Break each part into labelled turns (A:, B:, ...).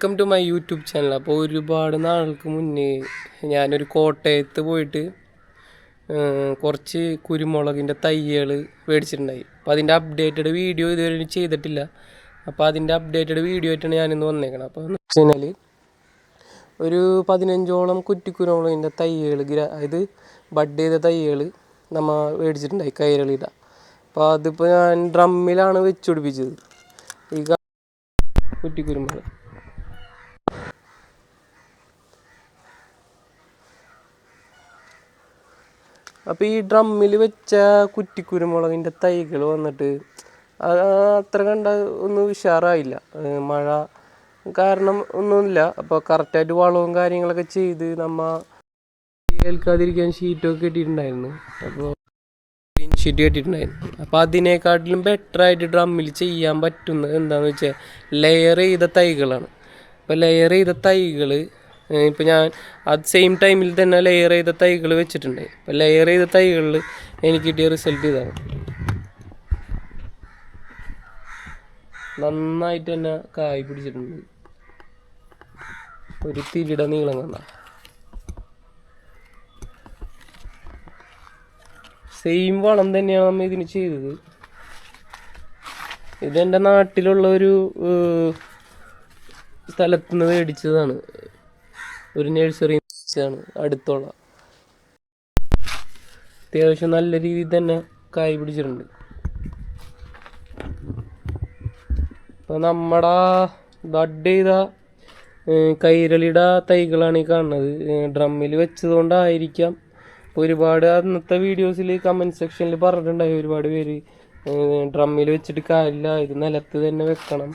A: Welcome to my YouTube channel അപ്പോൾ ഒരുപാട് നാൾക്ക് മുന്നേ ഞാനൊരു കോട്ടയത്ത് പോയിട്ട് കുറച്ച് കുരുമുളകിന്റെ തൈകൾ മേടിച്ചിട്ടുണ്ടായി. അപ്പോൾ അതിന്റെ അപ്ഡേറ്റഡ് വീഡിയോ ഇതുവരെ ചെയ്തിട്ടില്ല. അപ്പോൾ അതിന്റെ അപ്ഡേറ്റഡ് വീഡിയോ ആയിട്ടാണ് ഞാനിന്ന് വന്നേക്കണം. അപ്പോൾ എന്ന് വെച്ച് കഴിഞ്ഞാൽ ഒരു പതിനഞ്ചോളം കുറ്റിക്കുരുമുളകിന്റെ ഗ്ര അതായത് ബഡ് ചെയ്ത തൈകൾ നമ്മൾ മേടിച്ചിട്ടുണ്ടായി കൈരളിയുടെ അപ്പോൾ അതിപ്പോൾ ഞാൻ ഡ്രമ്മിലാണ് വെച്ചുപിടിപ്പിച്ചത് ഈ കുറ്റിക്കുരുമുളക്. അപ്പോൾ ഈ ഡ്രമ്മിൽ വെച്ച കുറ്റിക്കുരുമുളകിന്റെ തൈകൾ വന്നിട്ട് അത്ര കണ്ട ഒന്നും ഉഷാറായില്ല. മഴ കാരണം ഒന്നുമില്ല. അപ്പോൾ കറക്റ്റായിട്ട് വളവും കാര്യങ്ങളൊക്കെ ചെയ്ത് നമ്മ ഏൽക്കാതിരിക്കാൻ ഷീറ്റൊക്കെ കെട്ടിയിട്ടുണ്ടായിരുന്നു അപ്പോൾ ഷീറ്റ് കെട്ടിയിട്ടുണ്ടായിരുന്നു അപ്പോൾ അതിനെക്കാട്ടിലും ബെറ്റർ ആയിട്ട് ഡ്രമ്മിൽ ചെയ്യാൻ പറ്റുന്നത് എന്താണെന്ന് വെച്ചാൽ ലെയർ ചെയ്ത തൈകളാണ്. അപ്പോൾ ലെയർ ചെയ്ത തൈകൾ ഇപ്പോൾ ഞാൻ അത് സെയിം ടൈമിൽ തന്നെ ലെയർ ചെയ്ത തൈകൾ വെച്ചിട്ടുണ്ട്. അപ്പോൾ ലെയർ ചെയ്ത തൈകളിൽ എനിക്ക് കിട്ടിയ റിസൾട്ട് ഇതാണ്. നന്നായിട്ട് തന്നെ കായ് പിടിച്ചിട്ടുണ്ട്. ഒരു തിരിയുടെ നീളം കണ്ട. സെയിം വളം തന്നെയാണ് നമ്മൾ ഇതിന് ചെയ്തത്. ഇതെന്റെ നാട്ടിലുള്ള ഒരു സ്ഥലത്തുനിന്ന് നിന്ന് മേടിച്ചതാണ്. ഒരു നഴ്സറി ആണ് അടുത്തുള്ള അത്യാവശ്യം നല്ല രീതിയിൽ തന്നെ കായ് പിടിച്ചിട്ടുണ്ട്. അപ്പം നമ്മുടെ ബഡ് ചെയ്ത കൈരളിയുടെ തൈകളാണ് ഈ കാണുന്നത്. ഡ്രമ്മിൽ വെച്ചതുകൊണ്ടായിരിക്കാം. ഒരുപാട് അന്നത്തെ വീഡിയോസിൽ കമന്റ് സെക്ഷനിൽ പറഞ്ഞിട്ടുണ്ടായി ഒരുപാട് പേര്. ഡ്രമ്മിൽ വെച്ചിട്ട് കാര്യമില്ല ഇത് നിലത്ത് തന്നെ വെക്കണം.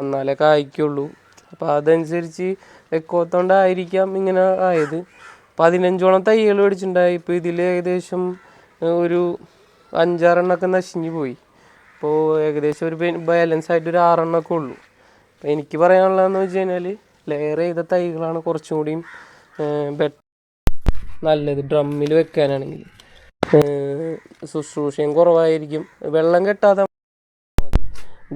A: എന്നാലേ കായ്ക്കുള്ളൂ. അപ്പോൾ അതനുസരിച്ച് വെക്കോത്തോണ്ടായിരിക്കാം ഇങ്ങനെ ആയത്. പതിനഞ്ചോളം തൈകൾ മേടിച്ചിട്ടുണ്ടായി. ഇപ്പോൾ ഇതിൽ ഏകദേശം ഒരു അഞ്ചാറെണ്ണമൊക്കെ നശിഞ്ഞു പോയി. അപ്പോൾ ഏകദേശം ഒരു ബാലൻസ് ആയിട്ട് ഒരു ആറെണ്ണമൊക്കെ ഉള്ളൂ. അപ്പോൾ എനിക്ക് പറയാനുള്ളതെന്ന് വെച്ച് കഴിഞ്ഞാൽ ലെയർ ചെയ്ത തൈകളാണ് കുറച്ചും കൂടിയും ബെറ്റർ നല്ലത് ഡ്രമ്മിൽ വെക്കാനാണെങ്കിൽ ശുശ്രൂഷയും കുറവായിരിക്കും. വെള്ളം കെട്ടാതെ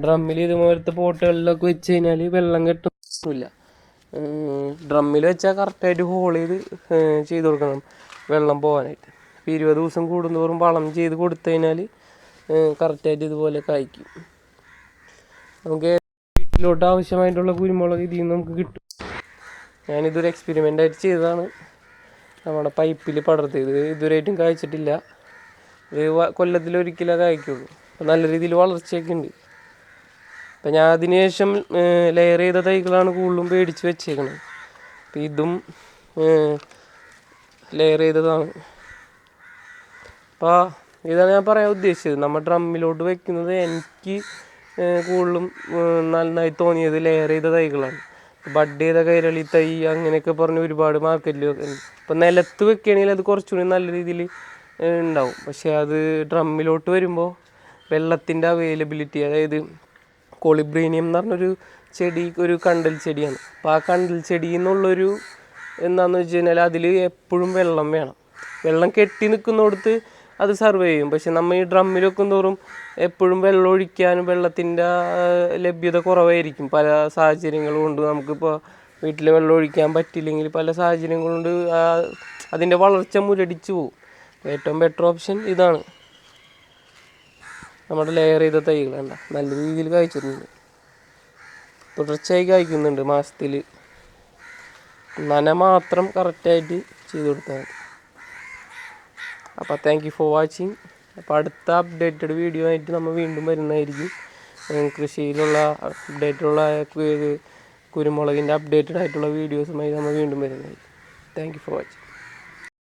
A: ഡ്രമ്മിൽ ഇതുപോലത്തെ പോട്ടുകളിലൊക്കെ വെച്ച് കഴിഞ്ഞാൽ വെള്ളം കെട്ടൊന്നുമില്ല ഡ്രമ്മിൽ വെച്ചാൽ കറക്റ്റായിട്ട് ഹോൾ ചെയ്ത് ചെയ്ത് കൊടുക്കണം. വെള്ളം പോകാനായിട്ട് ഇപ്പം ഇരുപത് ദിവസം കൂടുന്തോറും വളം ചെയ്ത് കൊടുത്തു കഴിഞ്ഞാൽ കറക്റ്റായിട്ട് ഇതുപോലെ കായ്ക്കും. നമുക്ക് വീട്ടിലോട്ട് ആവശ്യമായിട്ടുള്ള കുരുമുളക് ഇതിൽ നിന്ന് നമുക്ക് കിട്ടും. ഞാനിതൊരു എക്സ്പെരിമെന്റ് ആയിട്ട് ചെയ്തതാണ്. നമ്മുടെ പൈപ്പിൽ പടർത്തിയത് ഇതുവരെയായിട്ടും കായ്ച്ചിട്ടില്ല. ഇത് കൊല്ലത്തിലൊരിക്കലേ കായ്ക്കുള്ളൂ. നല്ല രീതിയിൽ വളർച്ചയൊക്കെ ഉണ്ട്. അപ്പം ഞാൻ അതിന് ശേഷം ലെയർ ചെയ്ത തൈകളാണ് കൂടുതലും പേടിച്ച് വെച്ചേക്കണത്. അപ്പം ഇതും ലെയർ ചെയ്തതാണ്. അപ്പോൾ ഇതാണ് ഞാൻ പറയാൻ ഉദ്ദേശിച്ചത്. നമ്മൾ ഡ്രമ്മിലോട്ട് വെക്കുന്നത് എനിക്ക് കൂടുതലും നന്നായി തോന്നിയത് ലെയർ ചെയ്ത തൈകളാണ്. ബഡ് ചെയ്ത കൈരളി തൈ അങ്ങനെയൊക്കെ പറഞ്ഞ് ഒരുപാട് മാർക്കറ്റിൽ ഇപ്പം നിലത്ത് വെക്കുകയാണെങ്കിൽ അത് കുറച്ചുകൂടി നല്ല രീതിയിൽ ഉണ്ടാവും. പക്ഷേ അത് ഡ്രമ്മിലോട്ട് വരുമ്പോൾ വെള്ളത്തിന്റെ അവൈലബിലിറ്റി അതായത് കൊളിബ്രീനിയം എന്ന് പറഞ്ഞൊരു ചെടി ഒരു കണ്ടൽ ചെടിയാണ്. അപ്പോൾ ആ കണ്ടൽ ചെടി എന്നുള്ളൊരു എന്താണെന്ന് വെച്ച് കഴിഞ്ഞാൽ അതിൽ എപ്പോഴും വെള്ളം വേണം. വെള്ളം കെട്ടി നിൽക്കുന്നിടത്ത് അത് സർവ് ചെയ്യും. പക്ഷെ നമ്മൾ ഈ ഡ്രമ്മിൽ വെക്കും തോറും എപ്പോഴും വെള്ളം ഒഴിക്കാനും വെള്ളത്തിന്റെ ലഭ്യത കുറവായിരിക്കും. പല സാഹചര്യങ്ങൾ കൊണ്ട് നമുക്കിപ്പോൾ വീട്ടിൽ വെള്ളം ഒഴിക്കാൻ പറ്റില്ലെങ്കിൽ പല ആ അതിന്റെ വളർച്ച മുരടിച്ചു പോകും. ഏറ്റവും ബെറ്റർ ഓപ്ഷൻ ഇതാണ്. നമ്മുടെ ലെയർ ചെയ്ത തൈകൾ കണ്ട. നല്ല രീതിയിൽ കായ്ച്ചിട്ടുണ്ട്. തുടർച്ചയായി കായ്ക്കുന്നുണ്ട് മാസത്തിൽ. നന മാത്രം കറക്റ്റായിട്ട് ചെയ്ത് കൊടുത്താൽ മതി. അപ്പോൾ താങ്ക് യു ഫോർ വാച്ചിങ് അപ്പോൾ അടുത്ത അപ്ഡേറ്റഡ് വീഡിയോ ആയിട്ട് നമ്മൾ വീണ്ടും വരുന്നതായിരിക്കും. കൃഷിയിലുള്ള അപ്ഡേറ്റുള്ള കുരുമുളകിന്റെ അപ്ഡേറ്റഡ് ആയിട്ടുള്ള വീഡിയോസുമായി നമ്മൾ വീണ്ടും വരുന്നതായിരിക്കും. Thank you for watching